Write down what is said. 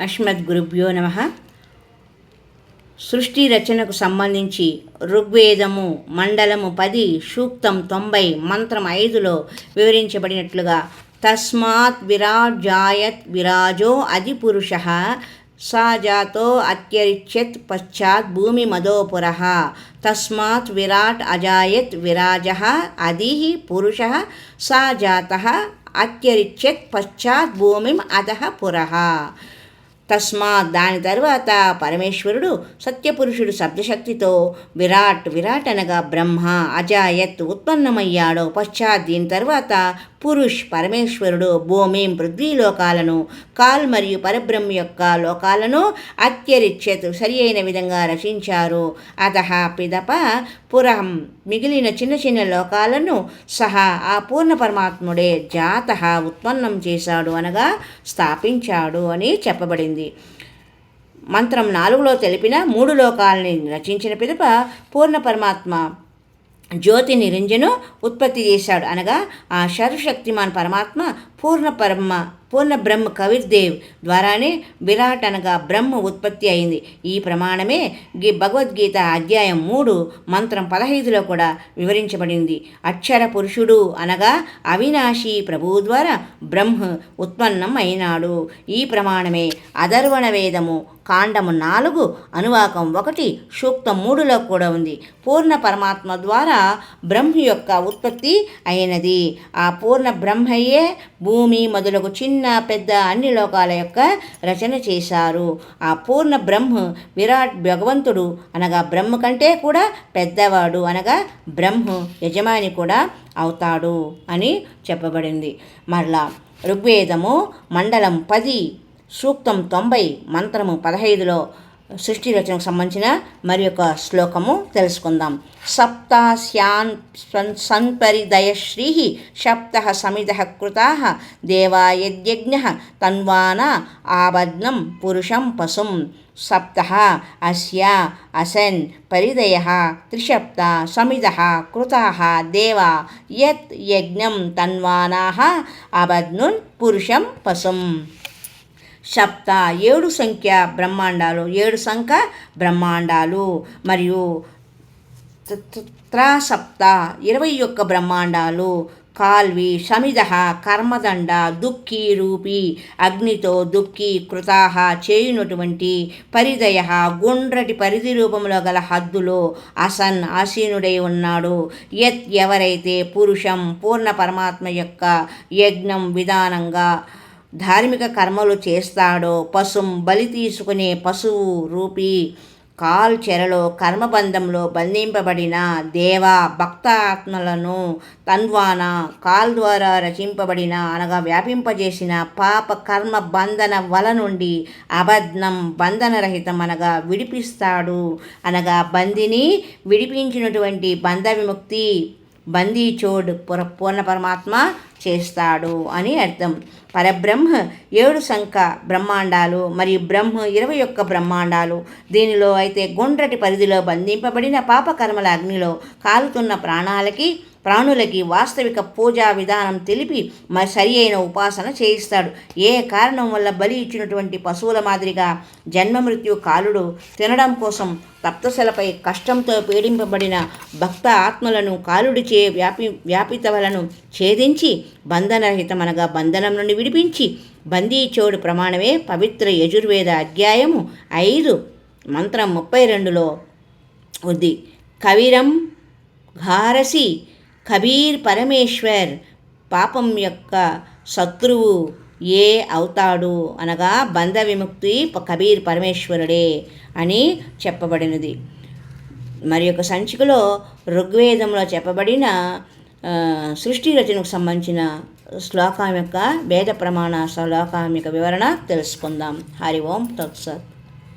అస్మద్గురుభ్యో నమ. సృష్టి రచనకు సంబంధించి ఋగ్వేదము మండలము పది సూక్తం తొంభై మంత్రం ఐదులో వివరించబడినట్లుగా తస్మాత్ విరాట్ జాయత్ విరాజో అధిపురుష సా జాతో అత్యరిచ్యత్ పశ్చాత్ భూమి మదోపుర తస్మాత్ విరాట్ అజాయత్ విరాజ అధి పురుష సాజాత అత్యరిచ్యత్ పశ్చాత్ భూమిం అధ పురః. తస్మాత్ దాని తరువాత పరమేశ్వరుడు సత్యపురుషుడు శబ్దశక్తితో విరాట్ విరాట్ అనగా బ్రహ్మ అజాయత్ ఉత్పన్నమయ్యాడో పశ్చాత్ దీని తర్వాత పురుష్ పరమేశ్వరుడు భూమి పృథ్వీ లోకాలను కాల్ మరియు పరబ్రహ్మ యొక్క లోకాలను అత్యరిచ్యతు సరి అయిన విధంగా రచించారు. అత పిదప పురం మిగిలిన చిన్న చిన్న లోకాలను సహా ఆ పూర్ణ పరమాత్ముడే జాత ఉత్పన్నం చేశాడు అనగా స్థాపించాడు అని చెప్పబడింది. మంత్రం నాలుగులో తెలిపిన మూడు లోకాలని రచించిన పిదప పూర్ణ పరమాత్మ జ్యోతి నిరంజను ఉత్పత్తి చేశాడు అనగా ఆ సర్వశక్తిమాన్ పరమాత్మ పూర్ణ పరమ పూర్ణ బ్రహ్మ కవిర్దేవ్ ద్వారానే విరాట్ అనగా బ్రహ్మ ఉత్పత్తి అయింది. ఈ ప్రమాణమే గి భగవద్గీత అధ్యాయం మూడు మంత్రం పదహైదులో కూడా వివరించబడింది. అక్షర పురుషుడు అనగా అవినాశి ప్రభువు ద్వారా బ్రహ్మ ఉత్పన్నం అయినాడు ఈ ప్రమాణమే అధర్వణ వేదము కాండము నాలుగు అనువాకం ఒకటి సూక్తం మూడులో కూడా ఉంది. పూర్ణ పరమాత్మ ద్వారా బ్రహ్మ యొక్క ఉత్పత్తి అయినది. ఆ పూర్ణ బ్రహ్మయే భూమి మొదలగు చిన్న పెద్ద అన్ని లోకాల యొక్క రచన చేశారు. ఆ పూర్ణ బ్రహ్మ విరాట్ భగవంతుడు అనగా బ్రహ్మ కంటే కూడా పెద్దవాడు అనగా బ్రహ్మ యజమాని కూడా అవుతాడు అని చెప్పబడింది. మరలా ఋగ్వేదము మండలం పది సూక్తం తొంభై మంత్రము పదహైదులో సృష్టి రచనకు సంబంధించిన మరి యొక్క శ్లోకము తెలుసుకుందాం. సప్తాస్యాన్ సంపరిదయశ్రీ సప్త సమిద కృతా దేవాయజ్ఞ తన్వాన ఆబద్నం పురుషం పశుం సప్త అస్య అసన్ పరిదయ త్రిశప్త సమిద కృతా దేవా యత్ యజ్ఞం తన్వానా అబద్నున్ పురుషం పశుం సప్త ఏడు సంఖ్య బ్రహ్మాండాలు ఏడు సంఖ్య బ్రహ్మాండాలు. మరియు త్రాసప్త ఇరవై ఒక్క బ్రహ్మాండాలు. కాల్వి సమిద కర్మదండ దుఃఖి రూపి అగ్నితో దుఃఖి కృతాహ చేయునటువంటి పరిదయ గుండ్రటి పరిధి రూపంలో గల హద్దులో అసన్ ఆసీనుడై ఉన్నాడు. యత్ ఎవరైతే పురుషం పూర్ణ పరమాత్మ యొక్క యజ్ఞం విధానంగా ధార్మిక కర్మలు చేస్తాడో పశుం బలి తీసుకునే పశువు రూపి కాల్ చెరలో కర్మబంధంలో బంధింపబడిన దేవ భక్త ఆత్మలను తన్వాన కాల్ ద్వారా రచింపబడిన అనగా వ్యాపింపజేసిన పాప కర్మ బంధన వల నుండి అబద్ధం బంధనరహితం అనగా విడిపిస్తాడు. అనగా బందిని విడిపించినటువంటి బంధ విముక్తి బందీచోడ్ పుర పూర్ణ పరమాత్మ చేస్తాడు అని అర్థం. పరబ్రహ్మ ఏడు సంఖ బ్రహ్మాండాలు మరియు బ్రహ్మ ఇరవై ఒక్క బ్రహ్మాండాలు. దీనిలో అయితే గుండ్రటి పరిధిలో బంధింపబడిన పాపకర్మల అగ్నిలో కాలుతున్న ప్రాణాలకి ప్రాణులకి వాస్తవిక పూజా విధానం తెలిపి మరి సరి అయిన ఉపాసన చేయిస్తాడు. ఏ కారణం వల్ల బలి ఇచ్చినటువంటి పశువుల మాదిరిగా జన్మ మృత్యు కాలుడు తినడం కోసం తప్తశలపై కష్టంతో పీడింపబడిన భక్త ఆత్మలను కాలుడిచే వ్యాపి వ్యాపితవలను ఛేదించి బంధనరహితమనగా బంధనం నుండి విడిపించి బందీచోడు ప్రమాణమే పవిత్ర యజుర్వేద అధ్యాయము ఐదు మంత్రం ముప్పై రెండులో ఉంది. కవిరం ఘారసి కబీర్ పరమేశ్వర్ పాపం యొక్క శత్రువు ఏ అవుతాడు అనగా బంధ విముక్తి కబీర్ పరమేశ్వరుడే అని చెప్పబడినది. మరి యొక్క సంచికలో ఋగ్వేదంలో చెప్పబడిన సృష్టి రచనకు సంబంధించిన శ్లోకం యొక్క వేద ప్రమాణ శ్లోకం యొక్క వివరణ తెలుసుకుందాం. హరి ఓం తత్సత్.